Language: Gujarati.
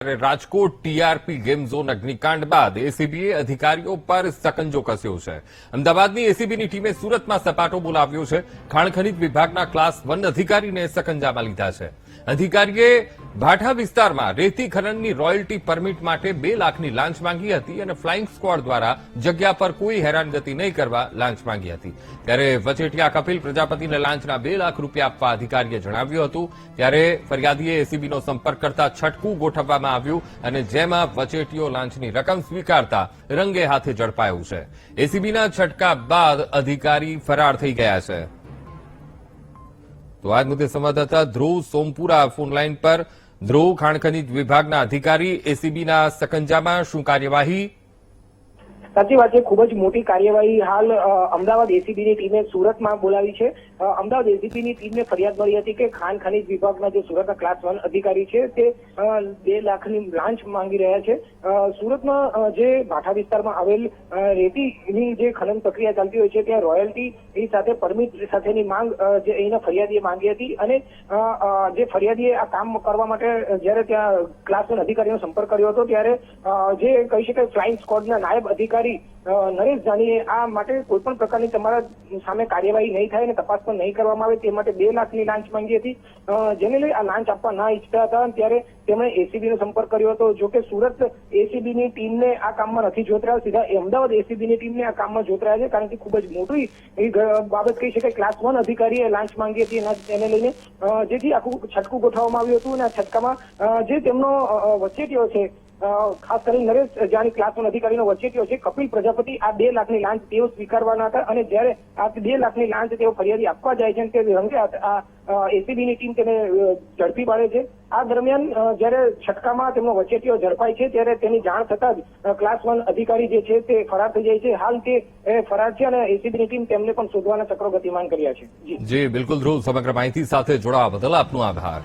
રાજકોટ ટીઆરપી ગેમ ઝોન અગ્નિકાંડ બાદ એસીબીએ અધિકારીઓ પર સકંજો કસ્યો છે. અમદાવાદની એસીબીની ટીમે સુરતમાં સપાટો બોલાવ્યો છે. ખાણ ખનીજ વિભાગના ક્લાસ વન અધિકારીને સકંજામાં લીધા છે. અધિકારીએ ભાઠા વિસ્તારમાં રેતી ખનનની રોયલ્ટી પરમિટ માટે બે લાખની લાંચ માંગી હતી અને ફ્લાઇંગ સ્કવોડ દ્વારા જગ્યા પર કોઈ હેરાનગતિ નહીં કરવા લાંચ માંગી હતી. ત્યારે વચેટિયા કપિલ પ્રજાપતિને લાંચના બે લાખ રૂપિયા આપવા અધિકારીએ જણાવ્યું હતું. ત્યારે ફરિયાદીએ એસીબીનો સંપર્ક કરતા છટકું ગોઠવવામાં આવ્યું અને જેમાં વચેટીઓ લાંચની રકમ સ્વીકારતા રંગે હાથે ઝડપાયું છે. એસીબીના છટકા બાદ અધિકારી ફરાર થઈ ગયા છે. તો આજ મુદ્દે સંવાદદાતા ધ્રુવ સોમપુરા ફોનલાઈન પર ધ્રુવ ખાણ ખનિજ વિભાગના અધિકારી એસીબીના સકંજામાં શું કાર્યવાહી? સાચી વાત છે, ખૂબ જ મોટી કાર્યવાહી હાલ અમદાવાદ એસીબીની ટીમે સુરતમાં બોલાવી છે. અમદાવાદ એસીબીની ટીમને ફરિયાદ મળી હતી કે ખાન ખનીજ વિભાગના જે સુરતના ક્લાસ વન અધિકારી છે, તે બે લાખની લાંચ માંગી રહ્યા છે. સુરતમાં જે ભાઠા વિસ્તારમાં આવેલ રેતીની જે ખનન પ્રક્રિયા ચાલતી હોય છે, ત્યાં રોયલ્ટી એ સાથે પરમિટ સાથેની માંગ જે અહીંના ફરિયાદીએ માંગી હતી અને જે ફરિયાદીએ આ કામ કરવા માટે જ્યારે ત્યાં ક્લાસ વન અધિકારીનો સંપર્ક કર્યો હતો, ત્યારે જે કહી શકાય ફ્લાઇંગ સ્કોડના નાયબ અધિકારી અ, નરેશ જાનીએ આ માટે કોઈ પણ પ્રકારની તમારા સામે કાર્યવાહી નહીં થાય અને તપાસ પણ નહીં કરવામાં આવે તે માટે બે લાખની લાંચ માંગી હતી. જેને લઈ આ લાંચ આપવા ના ઈચ્છતા હતા ત્યારે તેમણે એસીબી નો સંપર્ક કર્યો હતો. જો કે સુરત એસીબી ની ટીમને આ કામમાં નથી જોતરાયા સીધા અમદાવાદ એસીબી ની ટીમને આ કામમાં જોતરાયા છે કારણ કે ખૂબ જ મોટી બાબત કહી શકાય ક્લાસ વન અધિકારીએ લાંચ માંગી હતી એના એને લઈને. જેથી આખું છટકું ગોઠવવામાં આવ્યું હતું અને આ છટકામાં જે તેમનો વચેટીઓ છે ખાસ કરીને નરેશ જાની ક્લાસમાં અધિકારીનો વચેટીઓ છે. કપિલ પ્રજાપતિ આ બે લાખની લાંચ તેઓ સ્વીકારવાના હતા અને જ્યારે આ બે લાખની લાંચ તેઓ ફરિયાદી આપવા જાય છે તે રંગે આ એસીબીની ટીમ તેને ઝડપી પાડે છે. આ દરમિયાન જ્યારે છટકામાં તેમનો વચેટીઓ ઝડપાય છે, ત્યારે તેની જાણ થતાં જ ક્લાસ વન અધિકારી જે છે તે ફરાર થઈ જાય છે. હાલ તે ફરાર છે અને એસીબીની ટીમ તેમને પણ શોધવાના ચક્રો ગતિમાન કર્યા છે. જી, બિલકુલ ધ્રુવ, સમગ્ર માહિતી સાથે જોડાવા બદલ આપનો આભાર.